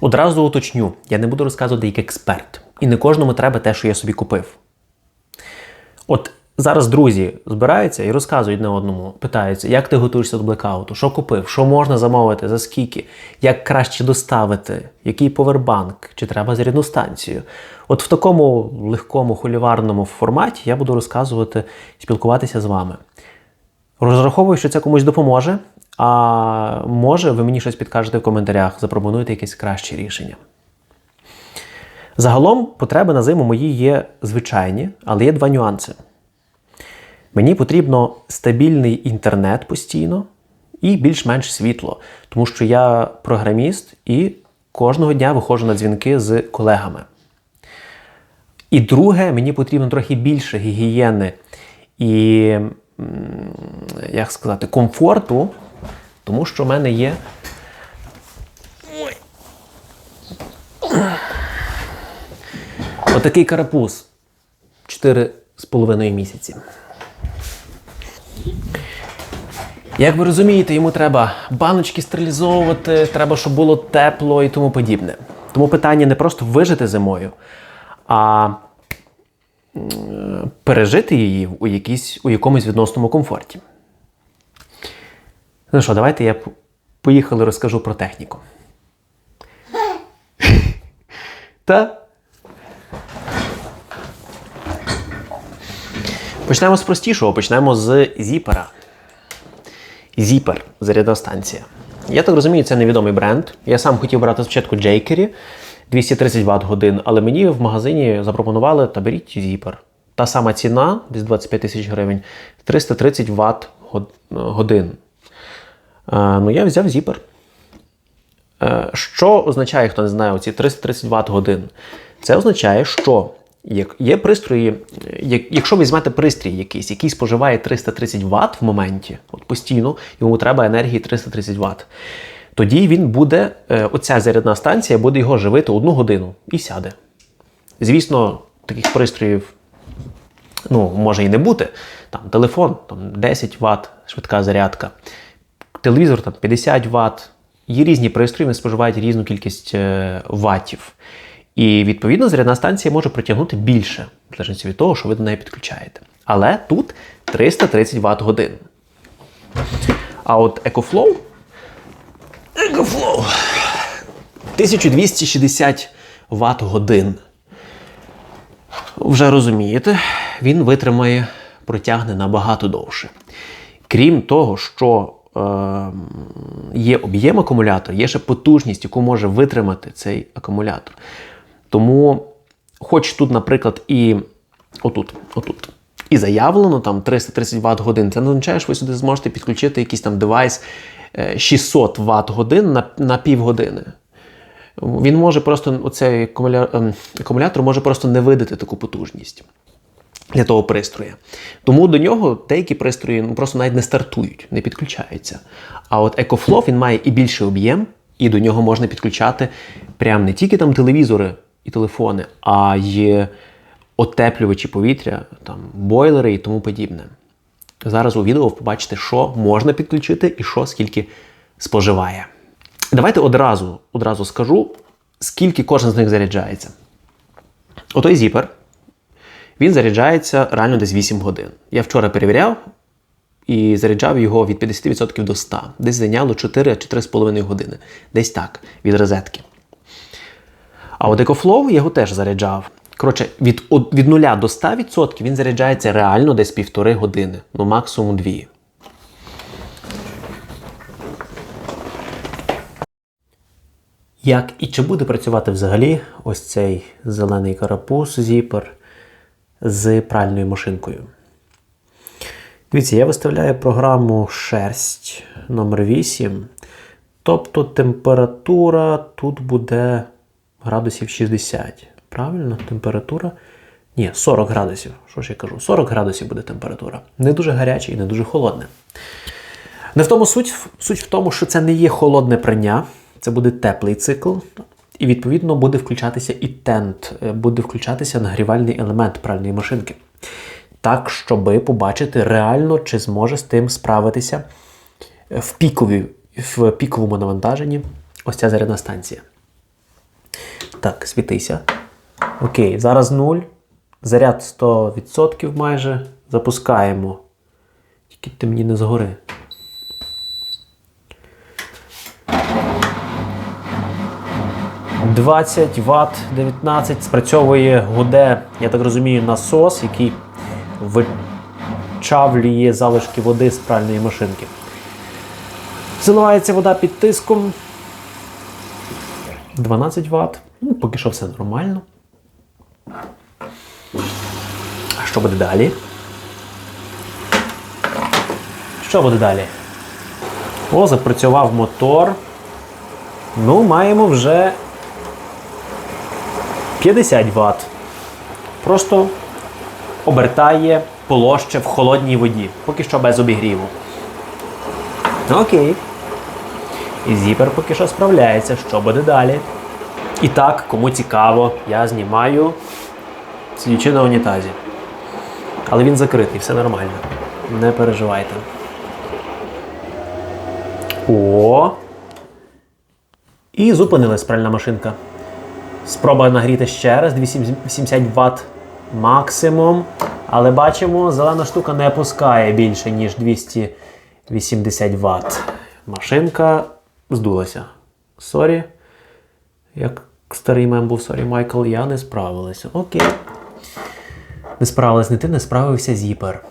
Одразу уточню, я не буду розказувати як експерт. І не кожному треба те, що я собі купив. От зараз друзі збираються і розказують на одному, питаються, як ти готуєшся до блекауту, що купив, що можна замовити, за скільки, як краще доставити, який повербанк, чи треба зарядну станцію. От в такому легкому хуліварному форматі я буду розказувати, спілкуватися з вами. Розраховую, що це комусь допоможе. А може, ви мені щось підкажете в коментарях, запропонуєте якесь краще рішення. Загалом потреби на зиму мої є звичайні, але є два нюанси. Мені потрібно стабільний інтернет постійно і більш-менш світло, тому що я програміст і кожного дня виходжу на дзвінки з колегами. І друге, мені потрібно трохи більше гігієни і, як сказати, комфорту, тому що в мене є. Отакий карапуз. 4,5 місяці. Як ви розумієте, йому треба баночки стерилізовувати, треба, щоб було тепло і тому подібне. Тому питання не просто вижити зимою, а пережити її у, якійсь, у якомусь відносному комфорті. Ну що, давайте я поїхали розкажу про техніку. Та Почнемо з простішого, почнемо з зіпера. Зіпер зарядна станція. Я так розумію, це невідомий бренд. Я сам хотів брати спочатку Джейкері 230 Вт годин, але мені в магазині запропонували та беріть зіпер. Та сама ціна, десь 25 тисяч гривень, 330 Вт годин. Е, ну, я взяв зіпер. Е, Що означає, хто не знає, оці 330 Вт годин? Це означає, що є пристрої, е, якщо візьмете пристрій якийсь, який споживає 330 Вт в моменті, от постійно, йому треба енергії 330 Вт, тоді він буде, оця зарядна станція буде його живити одну годину і сяде. Звісно, таких пристроїв ну, може і не бути. Там телефон там 10 Вт, швидка зарядка, телевізор там 50 Вт. Є різні пристрої, вони споживають різну кількість е, ваттів. І відповідно зарядна станція може притягнути більше, в залежності від того, що ви до неї підключаєте. Але тут 330 Вт годин. А от EcoFlow. EcoFlow 1260 Вт годин. Вже розумієте, він витримає, протягне набагато довше. Крім того, що є об'єм акумулятора, є ще потужність, яку може витримати цей акумулятор. Тому, хоч тут, наприклад, і отут, отут, і заявлено там 330 Вт годин, це не означає, що ви сюди зможете підключити якийсь там девайс е, 600 Вт годин на, на півгодини. Він може просто, оцей ем, акумулятор може просто не видати таку потужність для того пристрою. Тому до нього деякі пристрої ну, просто навіть не стартують, не підключаються. А от EcoFlow він має і більший об'єм, і до нього можна підключати прям не тільки там телевізори і телефони, а й отеплювачі повітря, там, бойлери і тому подібне. Зараз у відео побачите, що можна підключити і що скільки споживає. Давайте одразу, одразу скажу, скільки кожен з них заряджається. Отой зіпер, він заряджається реально десь 8 годин. Я вчора перевіряв і заряджав його від 50% до 100. Десь зайняло 4 чи 3,5 години. Десь так, від розетки. А от EcoFlow я його теж заряджав. Коротше, від, від 0 до 100% він заряджається реально десь півтори години, ну максимум 2. Як і чи буде працювати взагалі ось цей зелений карапуз зіпер з пральною машинкою? Дивіться, я виставляю програму шерсть номер 8 Тобто температура тут буде градусів 60. Правильно? Температура. Ні, 40 градусів. Що ж я кажу? 40 градусів буде температура. Не дуже гаряче і не дуже холодне. Не в тому суть, суть в тому, що це не є холодне прання, це буде теплий цикл. І відповідно буде включатися і тент, е, буде включатися нагрівальний елемент пральної машинки. Так, щоби побачити реально, чи зможе з тим справитися в пікові, в піковому навантаженні ось ця зарядна станція. Так, світися. Окей, зараз 0. Заряд 100% майже. Запускаємо. Тільки ти мені не згори. «20 Вт 19 спрацьовує гуде, я так розумію, насос, який вичавлює залишки води з пральної машинки. Заливається вода під тиском. 12 Вт. Ну, поки що все нормально. А що буде далі? Що буде далі? О, запрацював мотор. Ну, маємо вже 50 Вт. Просто обертає полоще в холодній воді. Поки що без обігріву. Окей. І зіпер поки що справляється. Що буде далі? І так, кому цікаво, я знімаю сидячи на унітазі. Але він закритий, все нормально. Не переживайте. О! І зупинилась пральна машинка. Спроба нагріти ще раз 280 Вт максимум. Але бачимо, зелена штука не пускає більше, ніж 280 Вт. Машинка здулася. Сорі. Як старий мем був сорі, Майкл, я не справилася. Окей. Не справилась не ти, не справився зіпер.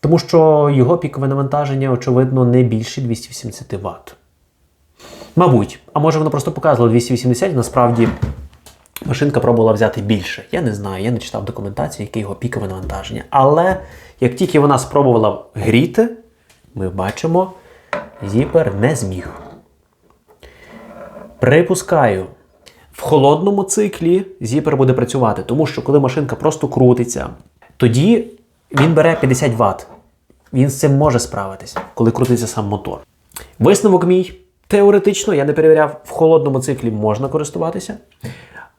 Тому що його пікове навантаження, очевидно, не більше 280 Вт. Мабуть, а може воно просто показувало 280, насправді машинка пробувала взяти більше. Я не знаю, я не читав документацію, яке його пікове навантаження. Але як тільки вона спробувала гріти, ми бачимо, зіпер не зміг. Припускаю, в холодному циклі зіпер буде працювати, тому що коли машинка просто крутиться, тоді він бере 50 Вт. Він з цим може справитися, коли крутиться сам мотор. Висновок мій. Теоретично, я не перевіряв, в холодному циклі можна користуватися.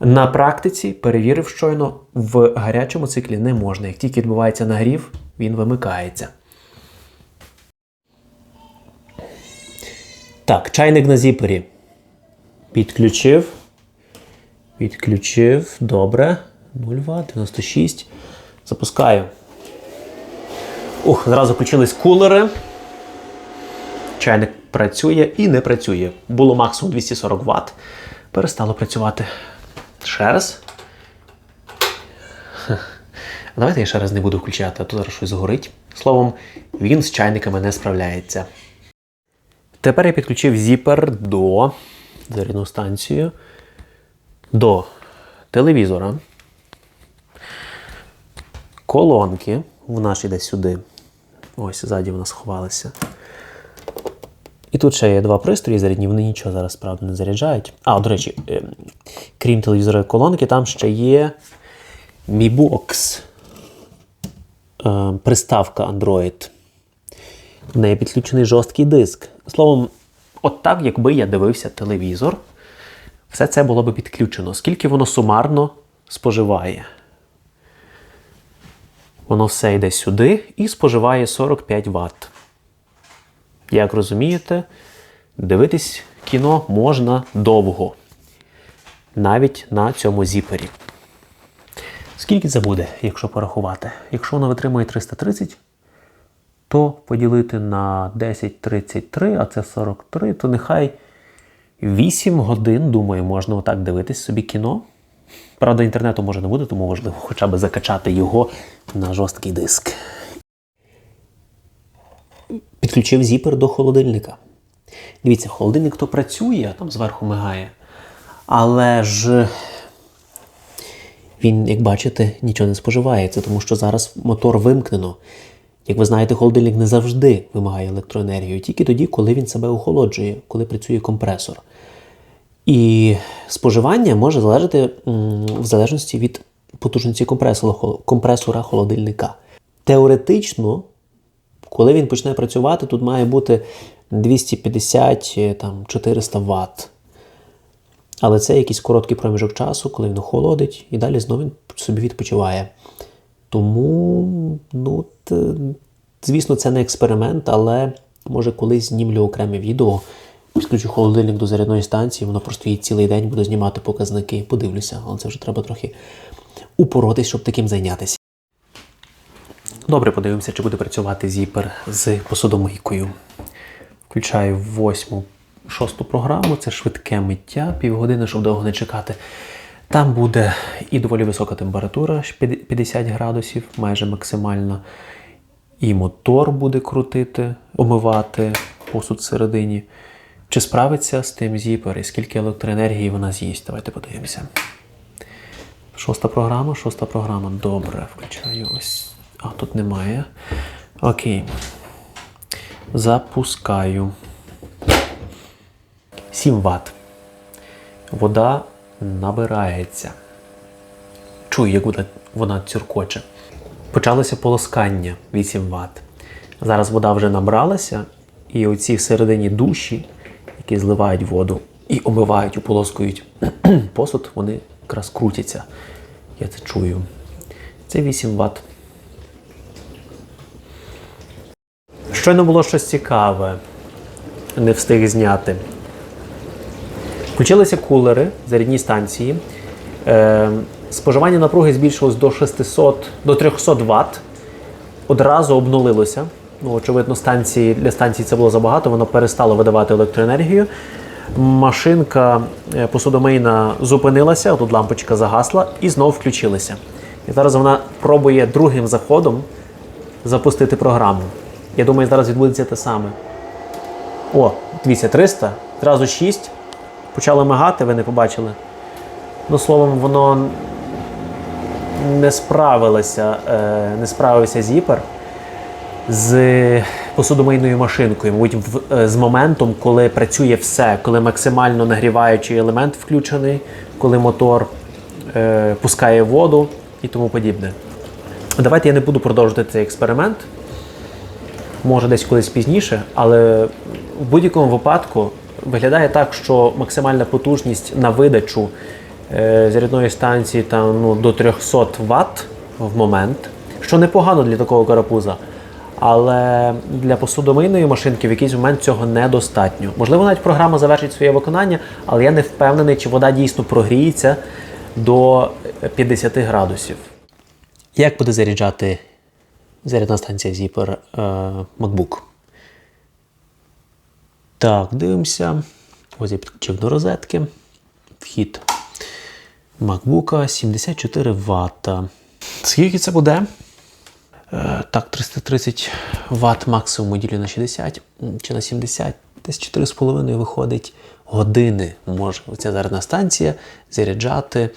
На практиці перевірив щойно, в гарячому циклі не можна. Як тільки відбувається нагрів, він вимикається. Так, чайник на зіпері. Підключив. Підключив. Добре. 0 Вт, 96. Запускаю. Ух, зразу включились кулери. Чайник працює і не працює. Було максимум 240 Вт. Перестало працювати. Ще раз. Давайте я ще раз не буду включати, а то зараз щось згорить. Словом, він з чайниками не справляється. Тепер я підключив зіпер до зарядну станцію, до телевізора, колонки. Вона ж іде сюди. Ось ззаді вона сховалася. І тут ще є два пристрої зарядні, вони нічого зараз правда не заряджають. А, до речі, е, крім телевізора і колонки, там ще є Mi Box. Е, приставка Android. В неї підключений жорсткий диск. Словом, от так, якби я дивився телевізор, все це було б підключено. Скільки воно сумарно споживає? Воно все йде сюди і споживає 45 Вт. Як розумієте, дивитись кіно можна довго. Навіть на цьому зіпері. Скільки це буде, якщо порахувати? Якщо воно витримує 330, то поділити на 1033, а це 43, то нехай 8 годин, думаю, можна отак дивитись собі кіно. Правда, інтернету може не буде, тому важливо хоча б закачати його на жорсткий диск. Підключив зіпер до холодильника. Дивіться, холодильник то працює, там зверху мигає. Але ж він, як бачите, нічого не споживає. Це тому що зараз мотор вимкнено. Як ви знаєте, холодильник не завжди вимагає електроенергію, тільки тоді, коли він себе охолоджує, коли працює компресор. І споживання може залежати в залежності від потужності компресора холодильника. Теоретично, коли він почне працювати, тут має бути 250-400 Вт. Але це якийсь короткий проміжок часу, коли він охолодить, і далі знову він собі відпочиває. Тому, ну, звісно, це не експеримент, але може колись знімлю окреме відео, Підключу холодильник до зарядної станції, воно просто їй цілий день буде знімати показники. Подивлюся, але це вже треба трохи упоротись, щоб таким зайнятися. Добре, подивимося, чи буде працювати зіпер з посудомийкою. Включаю восьму, шосту програму, це швидке миття, півгодини, щоб довго не чекати. Там буде і доволі висока температура, 50 градусів, майже максимальна. І мотор буде крутити, омивати посуд всередині. Чи справиться з тим зіпер і скільки електроенергії вона з'їсть? Давайте подивимося. Шоста програма, шоста програма. Добре, включаю ось. А, тут немає. Окей. Запускаю. 7 Вт. Вода набирається. Чую, як вона, вона цюркоче. Почалося полоскання 8 Вт. Зараз вода вже набралася, і оці всередині душі, які зливають воду і омивають, ополоскують посуд, вони якраз крутяться. Я це чую. Це 8 Вт. Щойно було щось цікаве, не встиг зняти. Включилися кулери зарядні станції. Е, споживання напруги збільшилось до 600, до 300 Вт. Одразу обнулилося. Ну, очевидно, станції, для станції це було забагато, воно перестало видавати електроенергію. Машинка е, посудомийна зупинилася, тут лампочка загасла і знову включилася. І зараз вона пробує другим заходом запустити програму. Я думаю, зараз відбудеться те саме. О, дивіться, 300, зразу 6. Почало мигати, ви не побачили. Ну, словом, воно не справилося, е, не справився зіпер з посудомийною машинкою. Мабуть, е, з моментом, коли працює все, коли максимально нагріваючий елемент включений, коли мотор е, пускає воду і тому подібне. Давайте я не буду продовжувати цей експеримент. Може, десь колись пізніше, але в будь-якому випадку виглядає так, що максимальна потужність на видачу е, зарядної станції там, ну, до 300 Вт в момент, що непогано для такого карапуза. Але для посудомийної машинки в якийсь момент цього недостатньо. Можливо, навіть програма завершить своє виконання, але я не впевнений, чи вода дійсно прогріється до 50 градусів. Як буде заряджати зарядна станція Zipper е, MacBook? Так, дивимося. Ось я підключив до розетки. Вхід MacBook 74 Вт. Скільки це буде? Е, так, 330 Вт максимум ділю на 60 чи на 70, десь 4,5 виходить години може оця зарядна станція заряджати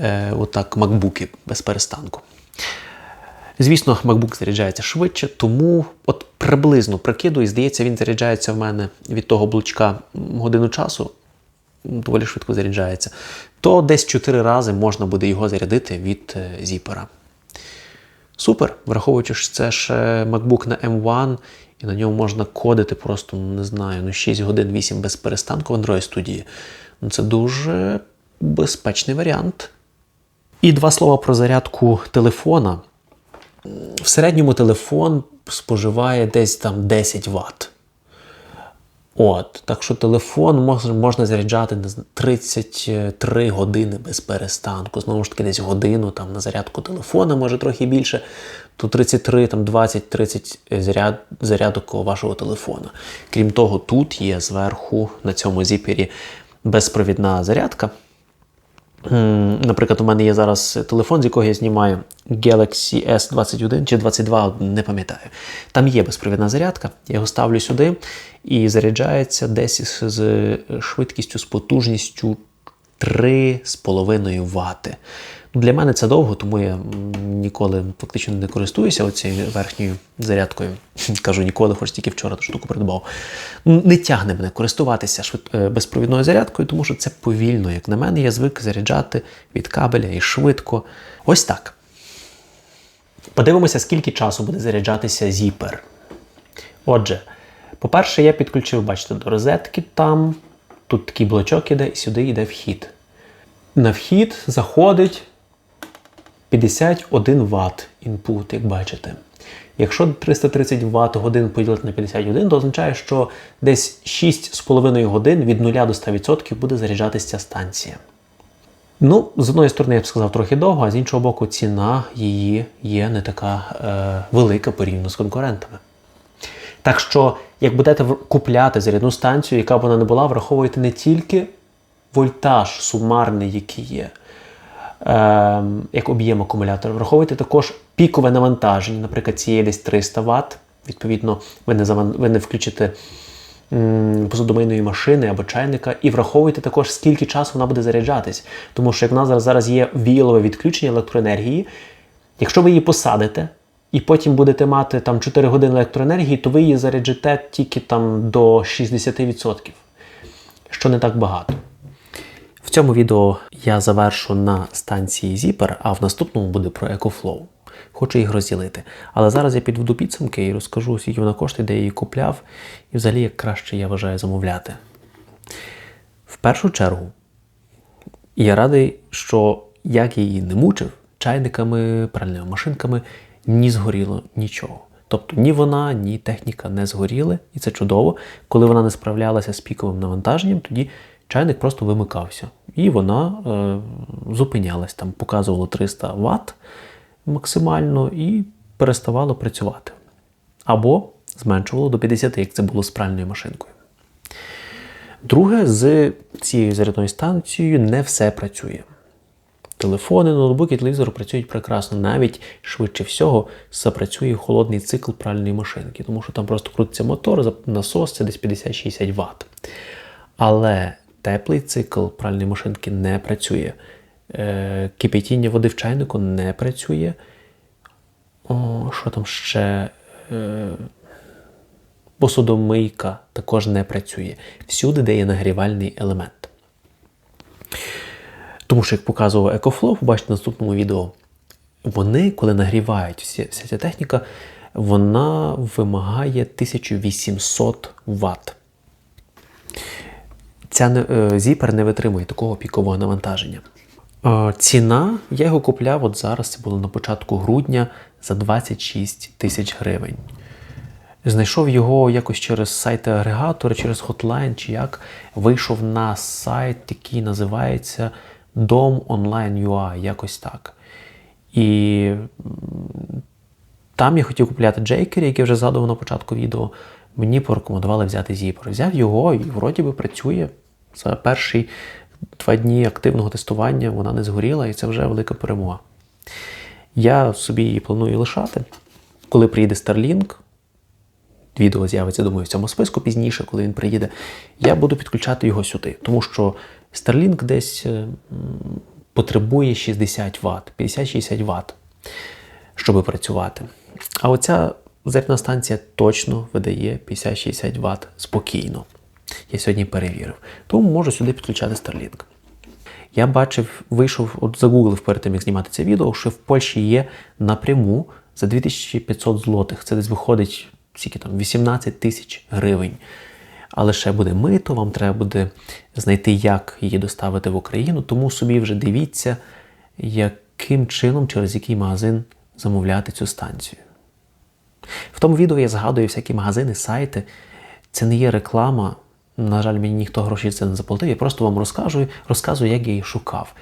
е, отак макбуки без перестанку. Звісно, MacBook заряджається швидше, тому от приблизно прикидую, здається, він заряджається в мене від того блочка годину часу, доволі швидко заряджається. То десь 4 рази можна буде його зарядити від е, зіпера. Супер, враховуючи, що це ще MacBook на M1, і на ньому можна кодити просто, ну, не знаю, ну 6 годин 8 без перестанку в Android студії. Ну, це дуже безпечний варіант. І два слова про зарядку телефона. В середньому телефон споживає десь там 10 Вт. От, так що телефон можна, заряджати 33 години без перестанку. Знову ж таки, десь годину там на зарядку телефона, може трохи більше. То 33, там 20-30 заряд, зарядок вашого телефона. Крім того, тут є зверху на цьому зіпері безпровідна зарядка. Наприклад, у мене є зараз телефон, з якого я знімаю Galaxy S21 чи 22, не пам'ятаю. Там є безпровідна зарядка. Я його ставлю сюди і заряджається десь з швидкістю, з потужністю 3,5 Вт. Для мене це довго, тому я ніколи фактично не користуюся оцією верхньою зарядкою. Кажу ніколи, хоч тільки вчора ту штуку придбав. Не тягне мене користуватися е, безпровідною зарядкою, тому що це повільно, як на мене, я звик заряджати від кабеля і швидко. Ось так. Подивимося, скільки часу буде заряджатися зіпер. Отже, по-перше, я підключив, бачите, до розетки там. Тут такий блочок іде, і сюди йде вхід. На вхід заходить 51 Вт інпут, як бачите. Якщо 330 Вт годин поділити на 51, то означає, що десь 6,5 годин від 0 до 100% буде заряджатися ця станція. Ну, з одної сторони, я б сказав, трохи довго, а з іншого боку, ціна її є не така е, велика порівняно з конкурентами. Так що, як будете купляти зарядну станцію, яка б вона не була, враховуйте не тільки вольтаж сумарний, який є, е, як об'єм акумулятора, враховуйте також пікове навантаження, наприклад, цієї десь 300 Вт. Відповідно, ви не, заван... ви не включите м, посудомийної машини або чайника, і враховуйте також, скільки часу вона буде заряджатись. Тому що як в нас зараз, зараз є віялове відключення електроенергії, якщо ви її посадите і потім будете мати там 4 години електроенергії, то ви її заряджите тільки там до 60%, що не так багато. В цьому відео я завершу на станції Zipper, а в наступному буде про EcoFlow. Хочу їх розділити. Але зараз я підведу підсумки і розкажу, скільки вона коштує, де я її купляв, і взагалі як краще я вважаю замовляти. В першу чергу, я радий, що як я її не мучив, чайниками, пральними машинками, ні згоріло нічого. Тобто ні вона, ні техніка не згоріли, і це чудово. Коли вона не справлялася з піковим навантаженням, тоді чайник просто вимикався. І вона е, зупинялась, там показувало 300 Вт максимально і переставало працювати. Або зменшувало до 50, як це було з пральною машинкою. Друге, з цією зарядною станцією не все працює. Телефони, ноутбуки, телевізор працюють прекрасно. Навіть швидше всього запрацює холодний цикл пральної машинки, тому що там просто крутиться мотор, насос це десь 50-60 Вт. Але теплий цикл пральної машинки не працює. Е, кипятіння води в чайнику не працює. О, що там ще? Е, посудомийка також не працює. Всюди, де є нагрівальний елемент. Тому що, як показував EcoFlow, побачите в наступному відео, вони, коли нагрівають всі, вся ця техніка, вона вимагає 1800 Вт. Ця е, Zipper не витримує такого пікового навантаження. Е, Ціна, я його купляв от зараз, це було на початку грудня за 26 тисяч гривень. Знайшов його якось через сайти агрегатори, через Hotline чи як. Вийшов на сайт, який називається Дом Online.ua, якось так. І там я хотів купляти Джейкері, який вже згадував на початку відео. Мені порекомендували взяти Zipper. Взяв його і вроді би працює. За перші два дні активного тестування вона не згоріла, і це вже велика перемога. Я собі її планую лишати. Коли приїде Starlink, відео з'явиться, думаю, в цьому списку пізніше, коли він приїде, я буду підключати його сюди. Тому що Starlink десь е, потребує 60 Вт, 50-60 Вт, щоб працювати. А оця зарядна станція точно видає 50-60 Вт спокійно. Я сьогодні перевірив. Тому можу сюди підключати Starlink. Я бачив, вийшов, от загуглив перед тим, як знімати це відео, що в Польщі є напряму за 2500 злотих. Це десь виходить скільки там, 18 тисяч гривень. Але ще буде мито, вам треба буде знайти, як її доставити в Україну. Тому собі вже дивіться, яким чином, через який магазин замовляти цю станцію. В тому відео я згадую всякі магазини, сайти. Це не є реклама. На жаль, мені ніхто гроші це не заплатив. Я просто вам розкажу, розказую, як я її шукав.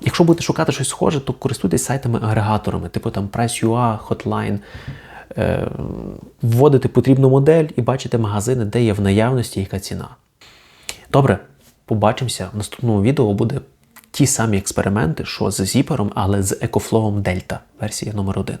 Якщо будете шукати щось схоже, то користуйтесь сайтами-агрегаторами, типу там Price.ua, Hotline. Е, вводите потрібну модель і бачите магазини, де є в наявності яка ціна. Добре, побачимося. В наступному відео буде ті самі експерименти, що з Zipper, але з EcoFlow Delta, версія номер 1